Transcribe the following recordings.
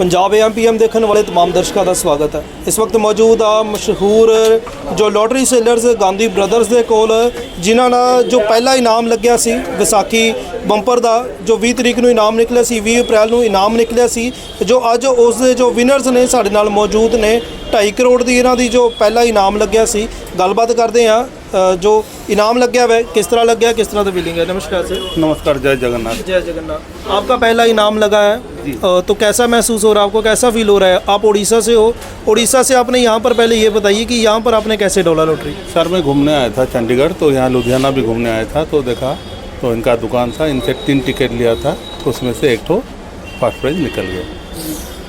ਪੰਜਾਬ ਐਮਪੀਐਮ ਦੇਖਣ ਵਾਲੇ तमाम ਦਰਸ਼ਕਾਂ ਦਾ ਸਵਾਗਤ ਹੈ ਇਸ ਵਕਤ ਮੌਜੂਦ ਆ ਮਸ਼ਹੂਰ ਜੋ ਲੋਟਰੀ ਸੇਲਰਸ ਗਾਂਧੀ ਬ੍ਰਦਰਸ ਦੇ ਕੋਲ ਜਿਨ੍ਹਾਂ ਨਾਲ ਜੋ ਪਹਿਲਾ ਇਨਾਮ ਲੱਗਿਆ ਸੀ ਵਿਸਾਖੀ ਬੰਪਰ ਦਾ ਜੋ 20 ਤਰੀਕ ਨੂੰ ਇਨਾਮ ਨਿਕਲਿਆ ਸੀ 20 ਅਪ੍ਰੈਲ ਨੂੰ ਇਨਾਮ ਨਿਕਲਿਆ ਸੀ ਜੋ ਅੱਜ ਉਸ ਦੇ ਜੋ ਵਿਨਰਸ ਨੇ ਸਾਡੇ ਨਾਲ ਮੌਜੂਦ ਨੇ 2.5 ਕਰੋੜ ਦੀ ਇਹਨਾਂ ਦੀ ਜੋ ਪਹਿਲਾ ਇਨਾਮ ਲੱਗਿਆ ਸੀ ਗੱਲਬਾਤ ਕਰਦੇ ਆ ਜੋ इनाम लग गया है किस तरह लग गया किस तरह का फीलिंग है नमस्कार सर नमस्कार जय जगन्नाथ जय जगन्नाथ आपका पहला इनाम लगा है अ, तो कैसा महसूस हो रहा है? आपको कैसा फील हो रहा है? आप उड़ीसा से हो। उड़ीसा से आपने यहाँ पर पहले ये बताइए कि यहाँ पर आपने कैसे डोला लॉटरी? सर मैं घूमने आया था चंडीगढ़ तो यहाँ लुधियाना भी घूमने आया था तो देखा तो इनका दुकान था इनसे तीन टिकट लिया था तो उसमें से एक तो फ़र्स्ट प्राइज निकल गया।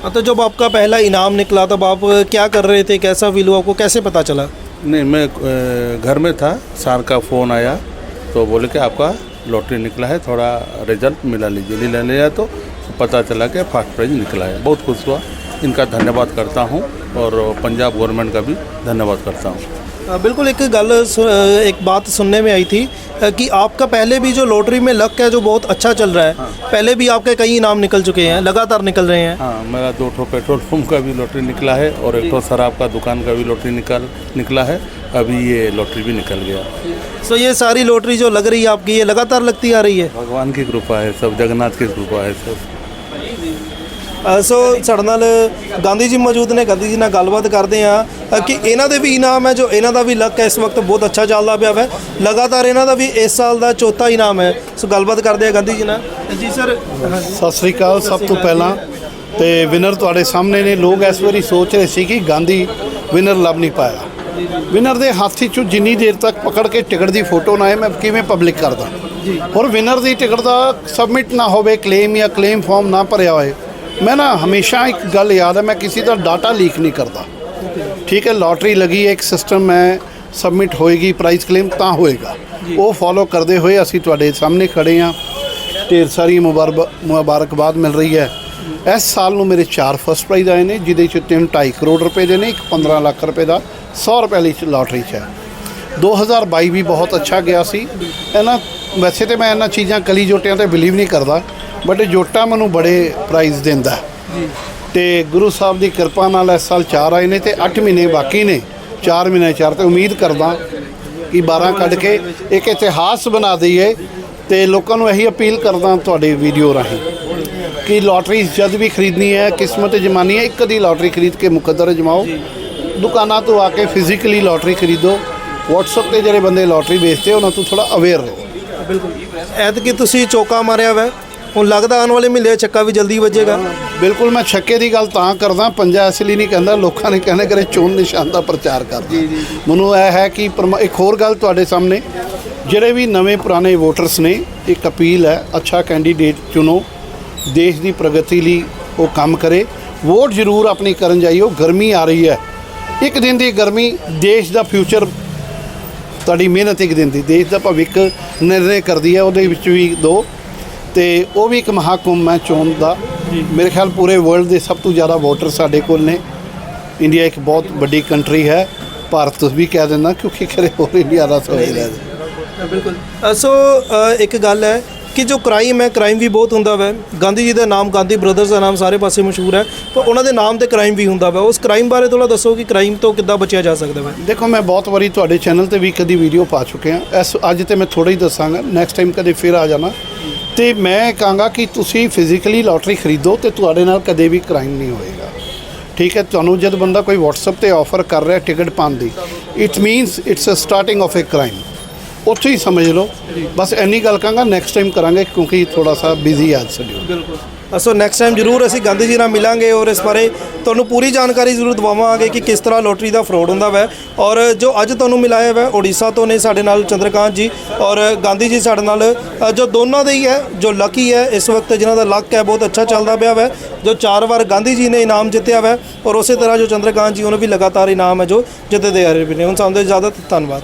हाँ, तो जब आपका पहला इनाम निकला तब आप क्या कर रहे थे? कैसा फील हुआ? आपको कैसे पता चला? नहीं मैं घर में था सार का फ़ोन आया तो बोले कि आपका लॉटरी निकला है थोड़ा रिज़ल्ट मिला लीजिए। ले लिया तो पता चला कि फ़र्स्ट प्राइज निकला है। बहुत खुश हुआ। इनका धन्यवाद करता हूँ और पंजाब गवर्नमेंट का भी धन्यवाद करता हूँ। बिल्कुल एक गल एक बात सुनने में आई थी कि आपका पहले भी जो लॉटरी में लक है जो बहुत अच्छा चल रहा है हाँ। पहले भी आपके कई इनाम निकल चुके हैं लगातार निकल रहे हैं। हाँ मेरा दो ठो पेट्रोल पंप का भी लॉटरी निकला है और एक ठो शराब का दुकान का भी लॉटरी निकल निकला है। अभी ये लॉटरी भी निकल गया। सो ये सारी लॉटरी जो लग रही है आपकी ये लगातार लगती आ रही है? भगवान की कृपा है सब जगन्नाथ की कृपा है सब। ਸੋ ਸਾਡੇ ਨਾਲ ਗਾਂਧੀ ਜੀ ਮੌਜੂਦ ਨੇ। ਗਾਂਧੀ ਜੀ ਨਾਲ ਗੱਲਬਾਤ ਕਰਦੇ ਆ ਕਿ ਇਹਨਾਂ ਦੇ ਵੀ ਇਨਾਮ ਹੈ ਜੋ ਇਹਨਾਂ ਦਾ ਵੀ ਲੱਕ ਹੈ ਇਸ ਵਕਤ ਬਹੁਤ ਅੱਛਾ ਚੱਲਦਾ ਪਿਆ ਹੈ ਲਗਾਤਾਰ ਇਹਨਾਂ ਦਾ ਵੀ ਇਸ ਸਾਲ ਦਾ ਚੌਥਾ ਇਨਾਮ ਹੈ। ਸੋ ਗੱਲਬਾਤ ਕਰਦੇ ਆ ਗਾਂਧੀ ਜੀ ਨਾਲ। ਜੀ ਸਰ ਸਤਿ ਸ੍ਰੀ ਅਕਾਲ ਸਭ ਤੋਂ ਪਹਿਲਾਂ। ਤੇ ਵਿਨਰ ਤੁਹਾਡੇ ਸਾਹਮਣੇ ਨੇ। ਲੋਕ ਇਸ ਵਾਰੀ ਸੋਚ ਰਹੇ ਸੀ ਕਿ ਗਾਂਧੀ ਵਿਨਰ ਲੱਭ ਨਹੀਂ ਪਾਇਆ। ਵਿਨਰ ਦੇ ਹੱਥ 'ਚੋਂ ਜਿੰਨੀ ਦੇਰ ਤੱਕ ਪਕੜ ਕੇ ਟਿਕਟ ਦੀ ਫੋਟੋ ਨਾ ਆਏ ਮੈਂ ਕਿਵੇਂ ਪਬਲਿਕ ਕਰਦਾ? ਔਰ ਵਿਨਰ ਦੀ ਟਿਕਟ ਦਾ ਸਬਮਿਟ ਨਾ ਹੋਵੇ ਕਲੇਮ ਜਾਂ ਕਲੇਮ ਫਾਰਮ ਨਾ ਭਰਿਆ ਹੋਏ ਮੈਂ ਨਾ ਹਮੇਸ਼ਾ ਇੱਕ ਗੱਲ ਯਾਦ ਹੈ ਮੈਂ ਕਿਸੇ ਦਾ ਡਾਟਾ ਲੀਕ ਨਹੀਂ ਕਰਦਾ। ਠੀਕ ਹੈ ਲੋਟਰੀ ਲੱਗੀ ਹੈ ਇੱਕ ਸਿਸਟਮ ਹੈ ਸਬਮਿਟ ਹੋਏਗੀ ਪ੍ਰਾਈਸ ਕਲੇਮ ਤਾਂ ਹੋਏਗਾ। ਉਹ ਫੋਲੋ ਕਰਦੇ ਹੋਏ ਅਸੀਂ ਤੁਹਾਡੇ ਸਾਹਮਣੇ ਖੜੇ ਹਾਂ। ਢੇਰ ਸਾਰੀ ਮੁਬਾਰਕ ਮੁਬਾਰਕਬਾਦ ਮਿਲ ਰਹੀ ਹੈ। ਇਸ ਸਾਲ ਨੂੰ ਮੇਰੇ 4 ਫਸਟ ਪ੍ਰਾਈਜ਼ ਆਏ ਨੇ ਜਿਹਦੇ ਚ ਤਿੰਨ 2.5 ਕਰੋੜ ਰੁਪਏ ਦੇ ਨੇ ਇੱਕ 15 ਲੱਖ ਰੁਪਏ ਦਾ 100 ਰੁਪਏ ਲਈ ਲਾਟਰੀ 'ਚ ਹੈ। 2022 ਵੀ ਬਹੁਤ ਅੱਛਾ ਗਿਆ ਸੀ। ਇਹਨਾਂ ਵੈਸੇ ਤੇ ਮੈਂ ਇਹਨਾਂ ਚੀਜ਼ਾਂ ਕਲੀ ਜੋਟਿਆਂ ਤੇ ਬਿਲੀਵ ਨਹੀਂ ਕਰਦਾ ਬਟ ਜੋਟਾ ਮੈਨੂੰ ਬੜੇ ਪ੍ਰਾਈਜ਼ ਦਿੰਦਾ। ਹੈ। ਤੇ ਗੁਰੂ ਸਾਹਿਬ ਦੀ ਕਿਰਪਾ ਨਾਲ ਇਸ ਸਾਲ 4 ਆਏ ਨੇ ਤੇ 8 ਮਹੀਨੇ ਬਾਕੀ ਨੇ। 4 ਮਹੀਨੇ ਚਾਰ ਤੇ ਉਮੀਦ ਕਰਦਾ ਕਿ 12 ਕੱਢ ਕੇ ਇੱਕ ਇਤਿਹਾਸ ਬਣਾ ਦਈਏ ਤੇ ਲੋਕਾਂ ਨੂੰ ਇਹੀ ਅਪੀਲ ਕਰਦਾ ਤੁਹਾਡੇ ਵੀਡੀਓ ਰਾਹੀਂ ਕਿ ਲੋਟਰੀ ਜਦ ਵੀ ਖਰੀਦਣੀ ਹੈ ਕਿਸਮਤ ਜਮਾਨੀ ਹੈ ਇੱਕ ਦੀ ਲੋਟਰੀ ਖਰੀਦ ਕੇ ਮੁਕੱਦਰ ਜਮਾਓ। ਦੁਕਾਨਾਂ ਤੋਂ ਆ ਕੇ ਫਿਜ਼ੀਕਲੀ ਲੋਟਰੀ ਖਰੀਦੋ। WhatsApp ਤੇ ਜਿਹੜੇ ਬੰਦੇ ਲੋਟਰੀ ਵੇਚਦੇ ਉਹਨਾਂ ਤੋਂ ਥੋੜਾ ਅਵੇਅਰ ਰਹੋ। ਬਿਲਕੁਲ। ਐਤਕੀ ਤੁਸੀਂ ਚੌਕਾ ਮਾਰਿਆ ਵਾ। ਹੁਣ ਲੱਗਦਾ ਆਉਣ ਵਾਲੇ ਮਹੀਨੇ ਚੱਕਾ ਵੀ ਜਲਦੀ ਵੱਜੇਗਾ। ਬਿਲਕੁਲ ਮੈਂ ਛੱਕੇ ਦੀ ਗੱਲ ਤਾਂ ਕਰਦਾ ਪੰਜਾ ਇਸ ਲਈ ਨਹੀਂ ਕਹਿੰਦਾ ਲੋਕਾਂ ਨੇ ਕਹਿੰਦੇ ਕਰੇ ਚੋਣ ਨਿਸ਼ਾਨ ਦਾ ਪ੍ਰਚਾਰ ਕਰਦਾ ਮੈਨੂੰ ਇਹ ਹੈ ਕਿ ਇੱਕ ਹੋਰ ਗੱਲ ਤੁਹਾਡੇ ਸਾਹਮਣੇ ਜਿਹੜੇ ਵੀ ਨਵੇਂ ਪੁਰਾਣੇ ਵੋਟਰਸ ਨੇ ਇੱਕ ਅਪੀਲ ਹੈ ਅੱਛਾ ਕੈਂਡੀਡੇਟ ਚੁਣੋ ਦੇਸ਼ ਦੀ ਪ੍ਰਗਤੀ ਲਈ ਉਹ ਕੰਮ ਕਰੇ। ਵੋਟ ਜ਼ਰੂਰ ਆਪਣੀ ਕਰਨ ਜਾਈਓ ਗਰਮੀ ਆ ਰਹੀ ਹੈ। ਇੱਕ ਦਿਨ ਦੀ ਗਰਮੀ ਦੇਸ਼ ਦਾ ਫਿਊਚਰ ਤੁਹਾਡੀ ਮਿਹਨਤ ਇੱਕ ਦਿਨ ਦੀ ਦੇਸ਼ ਦਾ ਭਵਿੱਖ ਨਿਰਣੇ ਕਰਦੀ ਹੈ ਉਹਦੇ ਵਿੱਚ ਵੀ ਦੋ। ਤੇ ਉਹ ਵੀ ਇੱਕ ਮਹਾਕੁੰਭ ਹੈ ਚੋਣ ਦਾ। ਮੇਰੇ ਖਿਆਲ ਪੂਰੇ ਵਰਲਡ ਦੇ ਸਭ ਤੋਂ ਜ਼ਿਆਦਾ ਵੋਟਰ ਸਾਡੇ ਕੋਲ ਨੇ। ਇੰਡੀਆ ਇੱਕ ਬਹੁਤ ਵੱਡੀ ਕੰਟਰੀ ਹੈ। ਭਾਰਤ ਵੀ ਕਹਿ ਦਿੰਦਾ ਕਿਉਂਕਿ ਖਰੇ ਹੋਰ ਇੰਡੀਆ ਦਾ ਸੋਚਦਾ ਬਿਲਕੁਲ। ਸੋ ਇੱਕ ਗੱਲ ਹੈ ਕਿ ਜੋ ਕ੍ਰਾਈਮ ਹੈ ਕ੍ਰਾਈਮ ਵੀ ਬਹੁਤ ਹੁੰਦਾ ਵੈ। ਗਾਂਧੀ ਜੀ ਦਾ ਨਾਮ, ਗਾਂਧੀ ਬ੍ਰਦਰਸ ਦਾ ਨਾਮ ਸਾਰੇ ਪਾਸੇ ਮਸ਼ਹੂਰ ਹੈ। ਪਰ ਉਹਨਾਂ ਦੇ ਨਾਮ ਤੇ ਕ੍ਰਾਈਮ ਵੀ ਹੁੰਦਾ ਵੈ। ਉਸ ਕ੍ਰਾਈਮ ਬਾਰੇ ਥੋੜਾ ਦੱਸੋ ਕਿ ਕ੍ਰਾਈਮ ਤੋਂ ਕਿੱਦਾਂ ਬਚਿਆ ਜਾ ਸਕਦਾ ਵੈ। ਦੇਖੋ, ਮੈਂ ਬਹੁਤ ਵਾਰੀ ਤੁਹਾਡੇ ਚੈਨਲ ਤੇ ਵੀ ਕਦੀ ਵੀਡੀਓ ਪਾ ਚੁੱਕਿਆ ਇਸ ਅੱਜ ਤੇ ਮੈਂ ਥੋੜਾ ਹੀ ਦੱਸਾਂਗਾ। ਨੈਕਸਟ ਟਾਈਮ ਕਦੇ ਫਿਰ ਆ ਜਾਣਾ। ਤੇ ਮੈਂ ਕਹਾਂਗਾ ਕਿ ਤੁਸੀਂ ਫਿਜ਼ੀਕਲੀ ਲੋਟਰੀ ਖਰੀਦੋ ਤੇ ਤੁਹਾਡੇ ਨਾਲ ਕਦੇ ਵੀ ਕ੍ਰਾਈਮ ਨਹੀਂ ਹੋਏਗਾ। ਠੀਕ ਹੈ? ਤੁਹਾਨੂੰ ਜਦ ਬੰਦਾ ਕੋਈ WhatsApp ਤੇ ਆਫਰ ਕਰ ਰਿਹਾ ਟਿਕਟ ਪਾਉਣ ਦੀ it means it's a starting of a crime ਉੱਥੇ ਹੀ ਸਮਝ ਲਓ। ਬਸ ਇੰਨੀ ਗੱਲ ਕਹਾਂਗਾ ਨੈਕਸਟ ਟਾਈਮ ਕਰਾਂਗੇ, ਕਿਉਂਕਿ ਥੋੜਾ ਸਾ ਬਿਜ਼ੀ ਅੱਜ ਸ਼ਡਿਊਲ ਬਿਲਕੁਲ। ਸੋ ਨੈਕਸਟ ਟਾਈਮ ਜ਼ਰੂਰ ਅਸੀਂ ਗਾਂਧੀ ਜੀ ਨਾਲ ਮਿਲਾਂਗੇ ਔਰ ਇਸ ਬਾਰੇ ਤੁਹਾਨੂੰ ਪੂਰੀ ਜਾਣਕਾਰੀ ਜ਼ਰੂਰ ਦਵਾਵਾਂਗੇ ਕਿ ਕਿਸ ਤਰ੍ਹਾਂ ਲੋਟਰੀ ਦਾ ਫਰਾਡ ਹੁੰਦਾ ਵੈ। ਔਰ ਜੋ ਅੱਜ ਤੁਹਾਨੂੰ ਮਿਲਾਇਆ ਵੈ ਓਡੀਸ਼ਾ ਤੋਂ ਨੇ ਸਾਡੇ ਨਾਲ ਚੰਦਰਕਾਂਤ ਜੀ ਔਰ ਗਾਂਧੀ ਜੀ ਸਾਡੇ ਨਾਲ ਜੋ ਦੋਨਾਂ ਦੇ ਹੀ ਹੈ, ਜੋ ਲੱਕੀ ਹੈ, ਇਸ ਵਕਤ ਜਿਨ੍ਹਾਂ ਦਾ ਲੱਕ ਹੈ, ਬਹੁਤ ਅੱਛਾ ਚੱਲਦਾ ਪਿਆ ਵੈ। ਜੋ ਚਾਰ ਵਾਰ ਗਾਂਧੀ ਜੀ ਨੇ ਇਨਾਮ ਜਿੱਤਿਆ ਵੈ, ਔਰ ਉਸੇ ਤਰ੍ਹਾਂ ਜੋ ਚੰਦਰਕਾਂਤ ਜੀ, ਉਹਨੂੰ ਵੀ ਲਗਾਤਾਰ ਇਨਾਮ ਹੈ ਜੋ ਜਿੱਤਦੇ ਆ ਰਹੇ ਨੇ। ਹੁਣ ਸਾਨੂੰ ਜ਼ਿਆਦਾ ਧੰਨਵਾਦ।